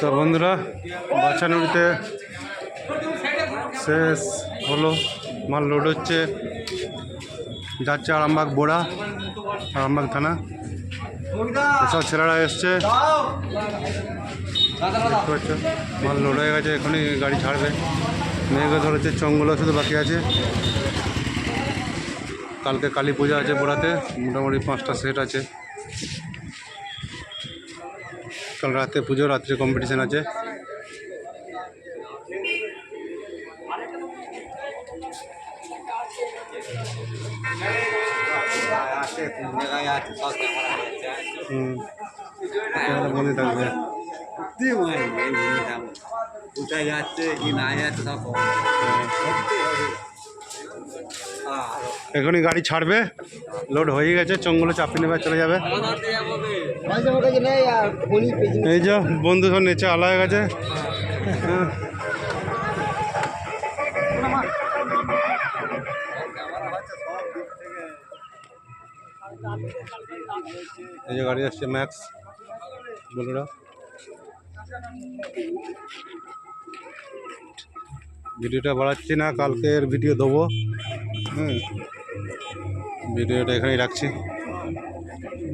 তো বন্ধুরা বাচ্চানুড়িতে শেষ হলো। মাল লোড হচ্ছে। যাচ্ছে আরামবাগ বোড়া, আরামবাগ থানা। এসব ছেলেরা এসছে। দেখতে পাচ্ছ, মাল লোড হয়ে গেছে, এখনই গাড়ি ছাড়বে। মেয়েকে ধরেছে চঙ্গুলো শুধু বাকি আছে। কালকে কালী পূজা আছে বোড়াতে, মোটামুটি পাঁচটা সেট আছে। কাল রাতে পুজো রাত্রে কম্পিটিশন আছে। থাকবে। কোথায় যাচ্ছে কি না যাচ্ছে সব এখনই গাড়ি ছাড়বে। লোড হয়ে গেছে, চঙ্গলে চাপি নেবে, চলে যাবে। এই যে, বন্ধু সব নেচে আলা হয়ে গেছে। এই যে গাড়ি আসছে ম্যাক্স ভিডিওটা বাড়াচ্ছি না, কালকের ভিডিও দেবো। হ্যাঁ ভিডিওটা এখানেই রাখছি।